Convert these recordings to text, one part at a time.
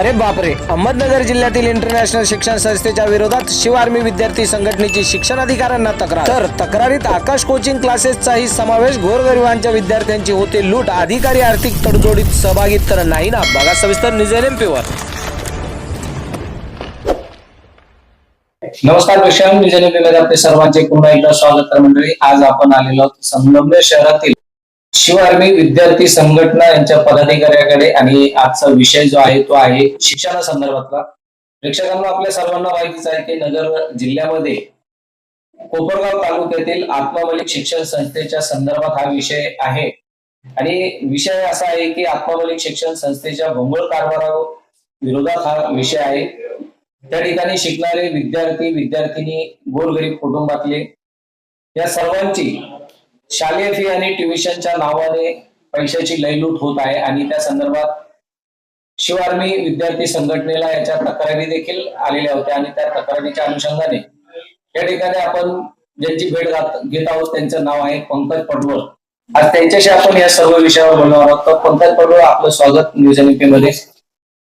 अरे बापरे. अहमदनगर जिल्ह्यातील इंटरनॅशनल शिक्षण संस्थेच्या विरोधात शिव आर्मी विद्यार्थी संघटनेची शिक्षण अधिकाऱ्यांना तक्रार. तर तक्रारीत आकाश कोचिंग क्लासेसचाही समावेश गोरगरिबांच्या विद्यार्थ्यांची होते लूट. अधिकारी आर्थिक तडजोडीत सहभागी तर नाही ना? बघा सविस्तर निजेल एमपीवर नमस्कार विषयमध्ये आपले सर्वांचे पुन्हा एकदा स्वागत मंडळी. आज आपण आलेलो आहोत संगमनेर शहरातील शिव आर्मी विद्यार्थी संघटना यांच्या पदाधिकाऱ्याकडे आणि आजचा विषय जो आहे तो आहे शिक्षणा संदर्भातला. प्रेक्षकांना आपल्या सर्वांना माहितीच आहे की नगर जिल्ह्यामध्ये कोपरगाव तालुक्यातील आत्मामलिक शिक्षण संस्थेच्या संदर्भात हा विषय आहे. आणि विषय असा आहे की आत्मामलिक शिक्षण संस्थेच्या भोंगळ कारभारा विरोधात हा विषय आहे. त्या ठिकाणी शिकणारे विद्यार्थी विद्यार्थिनी गोरगरीब कुटुंबातले या सर्वांची शालेय फी आणि ट्युशनच्या नावाने पैशाची लयलूट होत आहे आणि त्या संदर्भात शिवारमी विद्यार्थी संघटनेला याच्या तक्रारी देखील आलेल्या होत्या आणि त्या तक्रारीच्या अनुषंगाने या ठिकाणी आपण ज्यांची भेट घेत आहोत त्यांचं नाव आहे पंकज पडवळ. आज त्यांच्याशी आपण या सर्व विषयावर बोलणार आहोत. तर पंकज पडवळ आपलं स्वागत न्यूज एमपी मध्ये.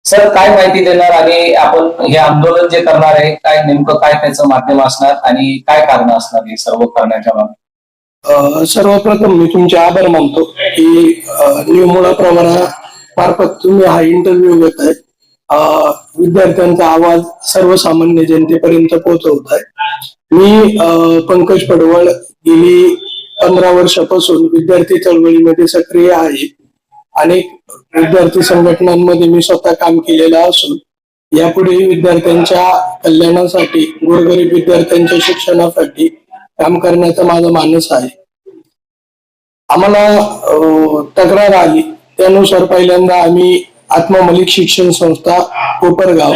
सर काय माहिती देणार आणि आपण हे आंदोलन जे करणार आहे काय नेमकं काय त्याचं माध्यम असणार आणि काय कारण असणार हे सर्व करण्याच्या बाबतीत? सर्वप्रथम मी तुमचे आभार मानतो की अ, निर्मूळा प्रवारा मार्फत तुम्ही हा इंटरव्ह्यू घेत आहे विद्यार्थ्यांचा आवाज सर्वसामान्य जनतेपर्यंत पोहोचवत आहे मी पंकज पडवळ गेली पंधरा वर्षापासून विद्यार्थी चळवळीमध्ये सक्रिय आहे. अनेक विद्यार्थी संघटनांमध्ये मी स्वतः काम केलेलं असून यापुढे विद्यार्थ्यांच्या कल्याणासाठी गोरगरीब विद्यार्थ्यांच्या शिक्षणासाठी काम करण्याचा माझा मानस आहे. आम्हाला तक्रार आली. त्यानुसार पहिल्यांदा आम्ही आत्ममलिक शिक्षण संस्था कोपरगाव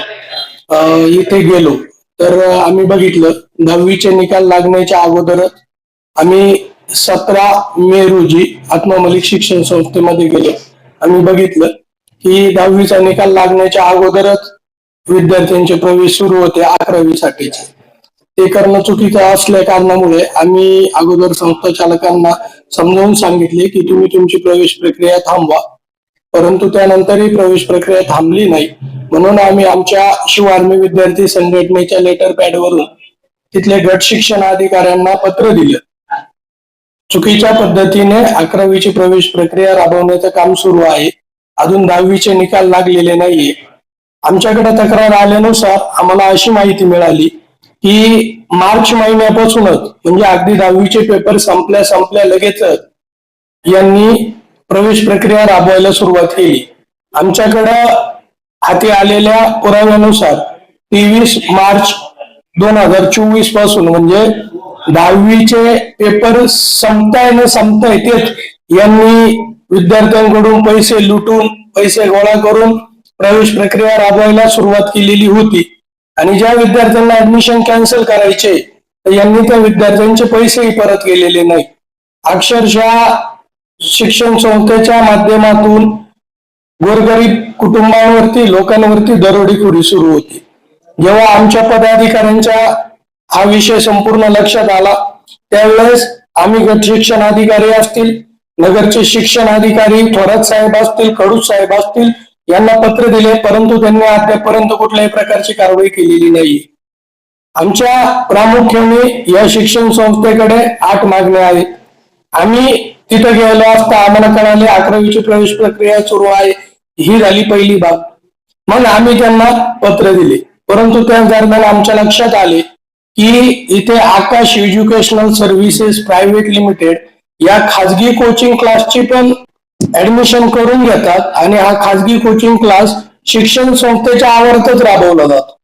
इथे गेलो. तर आम्ही बघितलं दहावीचे निकाल लागण्याच्या अगोदरच आम्ही सतरा मे रोजी आत्ममलिक शिक्षण संस्थेमध्ये गेलो. आम्ही बघितलं की दहावीचा निकाल लागण्याच्या अगोदरच विद्यार्थ्यांचे प्रवेश सुरू होते अकरावी साठीचे. ते करणं चुकीचं असल्या कारणामुळे आम्ही अगोदर संस्था चालकांना समजावून सांगितले की तुम्ही तुमची प्रवेश प्रक्रिया थांबवा. परंतु त्यानंतरही प्रवेश प्रक्रिया थांबली नाही. म्हणून आम्ही आमच्या शिव आर्मी विद्यार्थी संघटनेच्या लेटर पॅडवरून तिथले गट शिक्षण अधिकाऱ्यांना पत्र दिलं. चुकीच्या पद्धतीने अकरावीची प्रवेश प्रक्रिया राबवण्याचं काम सुरू आहे. अजून दहावीचे निकाल लागलेले नाहीये. आमच्याकडे तक्रार आल्यानुसार आम्हाला अशी माहिती मिळाली की मार्च महिन्यापासूनच म्हणजे अगदी दहावीचे पेपर संपल्या संपल्या लगेचच यांनी प्रवेश प्रक्रिया राबवायला सुरुवात केली. आमच्याकडं हाती आलेल्या पुराव्यानुसार तेवीस मार्च दोन हजार चोवीसपासून म्हणजे दहावीचे पेपर संपताय न संपताय तेच यांनी विद्यार्थ्यांकडून पैसे लुटून पैसे गोळा करून प्रवेश प्रक्रिया राबवायला सुरुवात केलेली होती. आणि ज्या विद्यार्थ्यांना ऍडमिशन कॅन्सल करायचे तर यांनी त्या विद्यार्थ्यांचे पैसेही परत केलेले नाही. अक्षरशः शिक्षण संस्थेच्या माध्यमातून गोरगरीब कुटुंबांवरती लोकांवरती दरोडेखोरी सुरू होती. जेव्हा आमच्या पदाधिकाऱ्यांच्या हा विषय संपूर्ण लक्षात आला त्यावेळेस आम्ही गट शिक्षण अधिकारी असतील नगरचे शिक्षण अधिकारी थोरात साहेब असतील कडू साहेब असतील यांना पत्र दिले परंतु त्यांनी अद्यापर्यंत कुठल्याही प्रकारची कारवाई केलेली नाही. आमच्या प्रामुख्याने या शिक्षण संस्थेकडे आठ मागण्या आहेत. आम्ही तिथे गेलो असता आम्हाला कळाले अकरावीची प्रवेश प्रक्रिया सुरू आहे ही झाली पहिली बाब. मग आम्ही त्यांना पत्र दिले. परंतु त्या दरम्यान आमच्या लक्षात आले की इथे Aakash Educational Services Private Limited या खाजगी कोचिंग क्लासची पण ऍडमिशन करून घेतात आणि हा खाजगी कोचिंग क्लास शिक्षण संस्थेच्या आवर्तच राबवला जातो.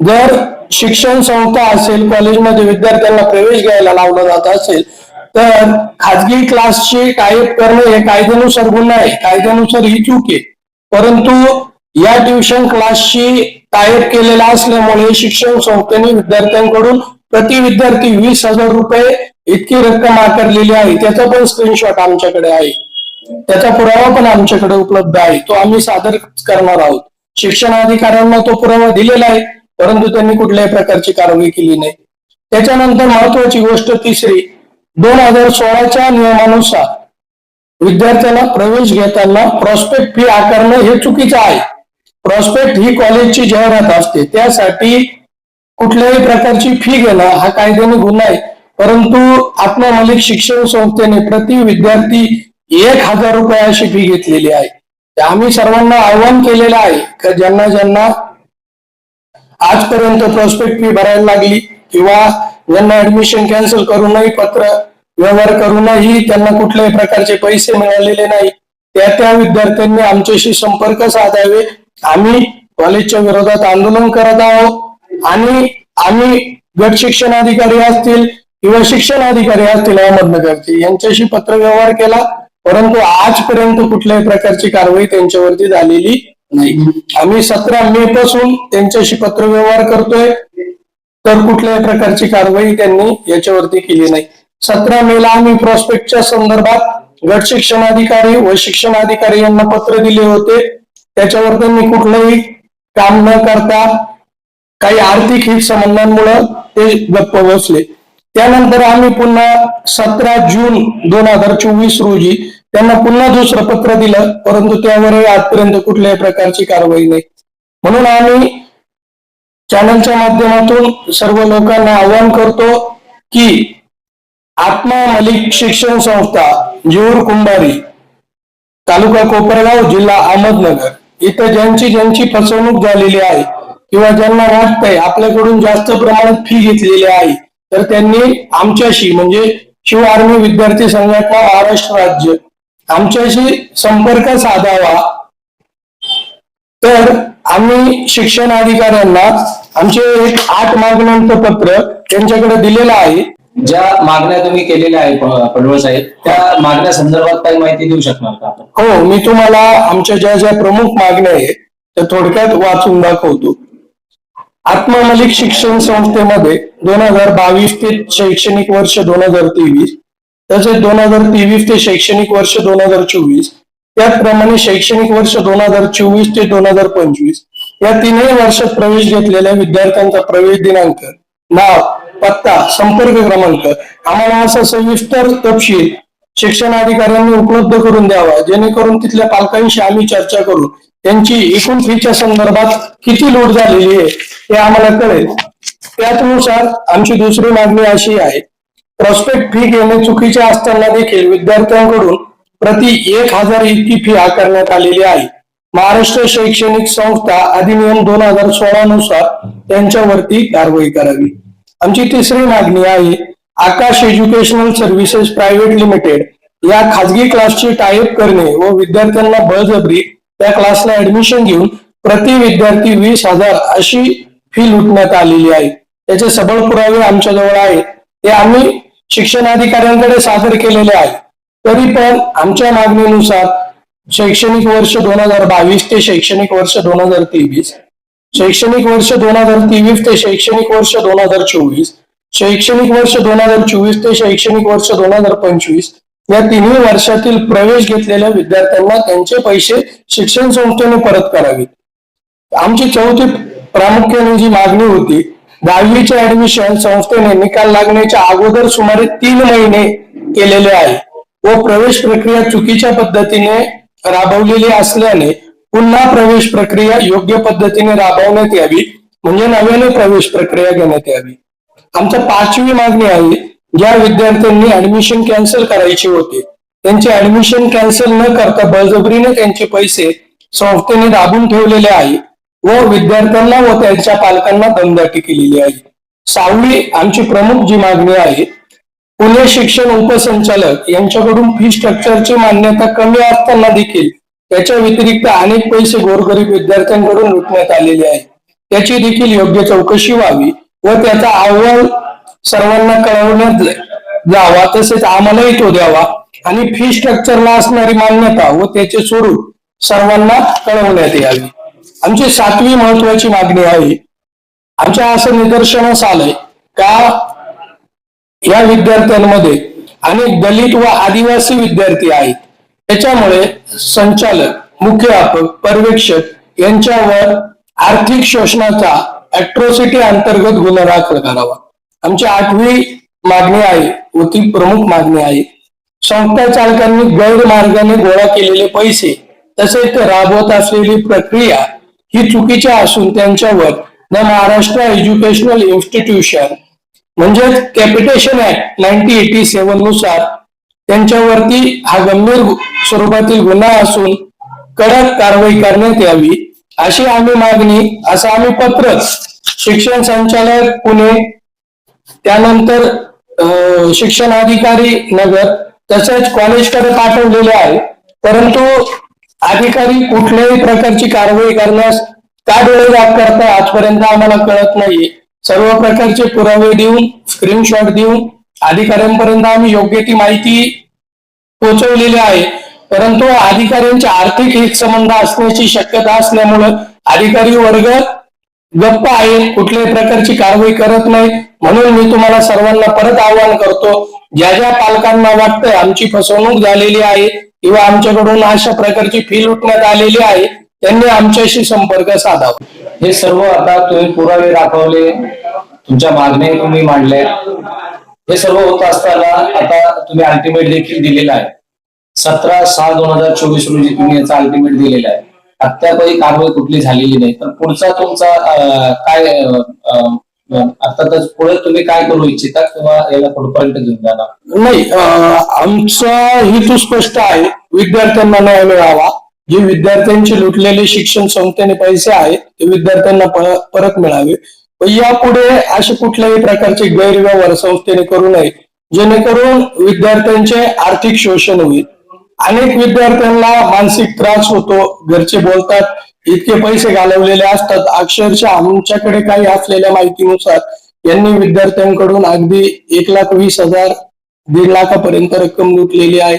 जर शिक्षण संस्था असेल कॉलेजमध्ये विद्यार्थ्यांना प्रवेश घ्यायला लावला जात असेल तर खाजगी क्लासची टाईप करणे हे कायद्यानुसार गुन्हा आहे. कायद्यानुसार ही चूक आहे. परंतु या ट्युशन क्लासची टाईप केलेला असल्यामुळे शिक्षण संस्थेने विद्यार्थ्यांकडून प्रति विद्यार्थी वीस हजार रुपये इतकी रक्कम आकारलेली आहे. त्याचा पण स्क्रीनशॉट आमच्याकडे आहे. त्याचा पुरावा पण आमच्याकडे उपलब्ध आहे. तो आम्ही सादर करणार आहोत. शिक्षण अधिकाऱ्यांना तो पुरावा दिलेला आहे परंतु त्यांनी कुठल्याही प्रकारची कारवाई केली नाही. त्याच्यानंतर महत्वाची गोष्ट तिसरी दोन हजार सोळाच्या नियमानुसार विद्यार्थ्याला प्रवेश घेताना प्रॉस्पेक्ट फी आकारणं हे चुकीचं आहे. प्रॉस्पेक्ट ही कॉलेजची जाहिरात असते. त्यासाठी कुठल्याही प्रकारची फी घेणं हा कायद्याने गुन्हा आहे. परंतु आत्मा मलिक शिक्षण संस्थेने प्रति विद्यार्थी एक हजार रुपये अशी फी घेतलेली आहे. तर आम्ही सर्वांना आव्हान केलेलं आहे का ज्यांना ज्यांना आजपर्यंत प्रॉस्पेक्ट फी भरायला लागली किंवा ज्यांना ऍडमिशन कॅन्सल करूनही पत्र व्यवहार करूनही त्यांना कुठल्याही प्रकारचे पैसे मिळालेले नाही त्या त्या विद्यार्थ्यांनी आमच्याशी संपर्क साधावे. आम्ही कॉलेजच्या विरोधात आंदोलन करत आहोत आणि आम्ही गट शिक्षण अधिकारी असतील किंवा शिक्षण अधिकारी असतील अहमदनगरचे यांच्याशी पत्र व्यवहार केला. परंतु आजपर्यंत कुठल्याही प्रकारची कारवाई त्यांच्यावरती झालेली नाही. आम्ही सतरा मे पासून त्यांच्याशी पत्र व्यवहार करतोय तर कुठल्याही प्रकारची कारवाई त्यांनी याच्यावरती केली नाही. सतरा मेला आम्ही प्रॉस्पेक्टच्या संदर्भात गट शिक्षण अधिकारी व शिक्षण अधिकारी यांना पत्र दिले होते. त्याच्यावर त्यांनी कुठलंही काम न करता काही आर्थिक हित संबंधांमुळे ते गप्प बसले. त्यानंतर आम्ही पुन्हा सतरा जून दोन हजार चोवीस रोजी त्यांना पुन्हा दुसरं पत्र दिलं परंतु त्यावरही आजपर्यंत कुठल्याही प्रकारची कारवाई नाही. म्हणून आम्ही चॅनलच्या माध्यमातून सर्व लोकांना आवाहन करतो की आत्मा मलिक शिक्षण संस्था जेऊर कुंभारी तालुका कोपरगाव जिल्हा अहमदनगर इथं ज्यांची ज्यांची फसवणूक झालेली आहे किंवा ज्यांना वाटतंय आपल्याकडून जास्त प्रमाणात फी घेतलेली आहे तर त्यांनी आमच्याशी म्हणजे शिव आर्मी विद्यार्थी संघटना महाराष्ट्र राज्य आमच्याशी संपर्क साधावा. तर आम्ही शिक्षण अधिकाऱ्यांना आमचे एक आठ मागण्यांचं पत्र त्यांच्याकडे दिलेलं आहे. ज्या मागण्या तुम्ही केलेल्या आहे पडवळ साहेब त्या मागण्या संदर्भात काही माहिती देऊ शकणार का आपण? हो मी तुम्हाला आमच्या ज्या ज्या प्रमुख मागण्या आहेत त्या थोडक्यात वाचून दाखवतो. आत्मामलिक शिक्षण संस्थेमध्ये दोन हजार बावीस ते शैक्षणिक वर्ष दोन हजार तेवीस तसेच दोन हजार तेवीस ते शैक्षणिक वर्ष दोन हजार चोवीस त्याचप्रमाणे शैक्षणिक वर्ष दोन हजार चोवीस ते दोन हजार पंचवीस या तीनही वर्षात प्रवेश घेतलेल्या विद्यार्थ्यांचा प्रवेश दिनांक नाव पत्ता संपर्क क्रमांक आम्हाला असा सविस्तर तपशील शिक्षण अधिकाऱ्यांनी उपलब्ध करून द्यावा. जेणेकरून तिथल्या पालकांशी आम्ही चर्चा करू. त्यांची एकूण फीच्या संदर्भात किती लूट झालेली आहे हे आम्हाला कळेल. त्याचनुसार आमची दुसरी मागणी अशी आहे. प्रॉस्पेक्ट फी घेणे चुकीचे असताना देखील विद्यार्थ्यांकडून प्रति एक हजार इतकी फी आकारण्यात आलेली आहे. महाराष्ट्र शैक्षणिक संस्था अधिनियम दोन हजार सोळा नुसार त्यांच्यावरती कारवाई करावी. आमची तिसरी मागणी आहे Aakash Educational Services Private Limited या खाजगी क्लासची टाईप करणे व विद्यार्थ्यांना बळजबरी त्या क्लासला ऍडमिशन घेऊन प्रति विद्यार्थी वीस हजार अशी फी लुटण्यात आलेली आहे. त्याचे सबळ पुरावे आमच्याजवळ आहेत. ते आम्ही शिक्षणाधिकाऱ्यांकडे सादर केलेले आहे तरी पण आमच्या मागणीनुसार शैक्षणिक वर्ष दोन हजार बावीस ते शैक्षणिक वर्ष दोन हजार तेवीस शैक्षणिक वर्ष दोन हजार तेवीस ते शैक्षणिक वर्ष दोन हजार चोवीस शैक्षणिक वर्ष दोन हजार चोवीस ते शैक्षणिक वर्ष दोन हजार पंचवीस या तिन्ही वर्षातील प्रवेश घेतलेल्या विद्यार्थ्यांना त्यांचे पैसे शिक्षण संस्थेने परत करावेत आमची चौथी प्रामुख्याने जी मागणी होती दहावीचे ऍडमिशन संस्थेने निकाल लागण्याच्या अगोदर सुमारे तीन महिने केलेले आहे. व प्रवेश प्रक्रिया चुकीच्या पद्धतीने राबवलेली असल्याने पुन्हा प्रवेश प्रक्रिया योग्य पद्धतीने राबवण्यात यावी म्हणजे नव्याने प्रवेश प्रक्रिया घेण्यात यावी. आमच्या पाचवी मागणी आहे ज्या विद्यार्थ्यांनी ऍडमिशन कॅन्सल करायचे होते त्यांचे ऍडमिशन कॅन्सल न करता बळजबरीने त्यांचे पैसे संस्थेने दाबून ठेवलेले आहे व विद्यार्थ्यांना व त्यांच्या पालकांना दमदाटी केलेली आहे. सावळी आमची प्रमुख जी मागणी आहे पुणे शिक्षण उपसंचालक यांच्याकडून फी स्ट्रक्चरची मान्यता कमी असताना देखील त्याच्या व्यतिरिक्त अनेक पैसे गोरगरीब विद्यार्थ्यांकडून लुटण्यात आलेले आहेत त्याची देखील योग्य चौकशी व्हावी. व त्याचा अहवाल सर्वांना कळवण्यात जावा तसेच आम्हालाही तो द्यावा. आणि फी स्ट्रक्चरला असणारी मान्यता व त्याचे स्वरूप सर्वांना कळवण्यात यावी. आमची सातवी महत्वाची मागणी आहे. आमच्या असं निदर्शनास आलंय का या विद्यार्थ्यांमध्ये अनेक दलित व आदिवासी विद्यार्थी आहेत. त्याच्यामुळे संचालक मुख्याध्यापक पर्यवेक्षक यांच्यावर आर्थिक शोषणाचा अट्रॉसिटी अंतर्गत गुन्हा दाखल करावा आमची आठवी मागणी आहे व ती प्रमुख मागणी आहे. संस्था चालकांनी गैरमार्गाने गोळा केलेले पैसे तसेच राबवत असलेली प्रक्रिया ही चुकीच्या असून त्यांच्यावर द महाराष्ट्र एज्युकेशनल इन्स्टिट्यूशन म्हणजेच कॅपिटेशन ऍक्ट नाईन्टीन एटी सेव्हननुसार त्यांच्यावरती हा गंभीर स्वरूपातील गुन्हा असून कडक कारवाई करण्यात यावी. अशी आम्ही मागणी असं आम्ही पत्र शिक्षण संचालक पुणे त्यानंतर शिक्षण अधिकारी नगर तसेच कॉलेजकडे पाठवलेले आहे. परंतु अधिकारी कुठल्याही प्रकारची कारवाई करण्यास का डोळेजाग करताय आजपर्यंत आम्हाला कळत नाहीये. सर्व प्रकारचे पुरावे देऊन स्क्रीनशॉट देऊन अधिकाऱ्यांपर्यंत आम्ही योग्य ती माहिती पोहोचवलेली आहे. परंतु अधिकाऱ्यांचे आर्थिक हितसंबंध असण्याची शक्यता असल्यामुळं अधिकारी वर्ग गप्प आहे कुठल्याही प्रकारची कारवाई करत नाही. म्हणून मी तुम्हाला सर्वांना परत आवाहन करतो ज्या ज्या पालकांना वाटतंय आमची फसवणूक झालेली आहे किंवा आमच्याकडून अशा प्रकारची फी लुटण्यात आलेली आहे त्यांनी आमच्याशी संपर्क साधावा. हे सर्व आता तुम्ही पुरावे दाखवले तुमच्या मागण्या तुम्ही मांडल्या हे सर्व होत असताना आता तुम्ही अल्टिमेट देखील दिलेलं आहे. सतरा सहा दोन हजार चोवीस रोजी तुम्ही याचा अल्टिमेट दिलेला आहे. अद्यापही कारवाई कुठली झालेली नाही. तर पुढचा तुमचा काय अर्थातच पुढे तुम्ही काय करू इच्छिता किंवा याला कुठपर्यंत घेऊन जाणार? नाही आमचा हेतू स्पष्ट आहे. विद्यार्थ्यांना न्याय मिळावा. जे विद्यार्थ्यांचे लुटलेले शिक्षण संस्थेने पैसे आहेत ते विद्यार्थ्यांना परत मिळावे. यापुढे असे कुठल्याही प्रकारचे गैरव्यवहार संस्थेने करू नये. जेणेकरून विद्यार्थ्यांचे आर्थिक शोषण होईल. अनेक विद्यार्थ्यांना मानसिक त्रास होतो घरचे बोलतात इतके पैसे घालवलेले असतात अक्षरशः आमच्याकडे काही असलेल्या माहितीनुसार यांनी विद्यार्थ्यांकडून अगदी एक लाख वीस हजार दीड लाखापर्यंत रक्कम लुटलेली आहे.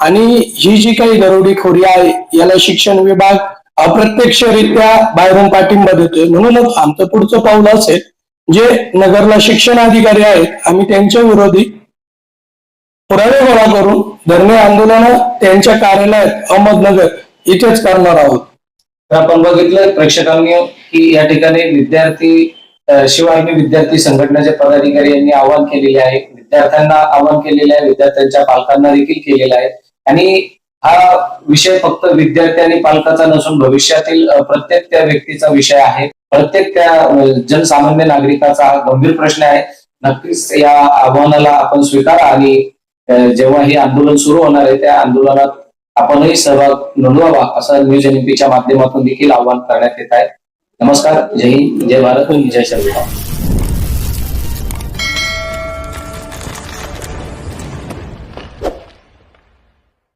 आणि ही जी काही दरोडेखोरी आहे याला शिक्षण विभाग अप्रत्यक्षरित्या बाहेरून पाठिंबा देतोय. म्हणूनच आमचं पुढचं पाऊल असेल जे नगरला शिक्षण अधिकारी आहेत आम्ही त्यांच्या विरोधी पुरावे गोळा करून धरणे आंदोलन त्यांच्या कार्यालयात अहमदनगर इथेच करणार आहोत. तर आपण बघितलं प्रेक्षकांनी की या ठिकाणी विद्यार्थी शिवाय विद्यार्थी संघटनेचे पदाधिकारी यांनी आवाहन केलेले आहे. विद्यार्थ्यांना आवाहन केलेले आहे विद्यार्थ्यांच्या पालकांना देखील केलेलं आहे. आणि हा विषय फक्त विद्यार्थी आणि पालकाचा नसून भविष्यातील प्रत्येक त्या व्यक्तीचा विषय आहे. प्रत्येक त्या जनसामान्य नागरिकाचा हा गंभीर प्रश्न आहे. नक्कीच या आव्हानाला आपण स्वीकारा आणि जेव्हा हे आंदोलन सुरू होणार आहे त्या आंदोलनात आपणही सहभाग नोंदवावा असं न्यूज एनपीच्या माध्यमातून देखील आवाहन करण्यात येत आहे. नमस्कार जय हिंद जय भारत जय संविधान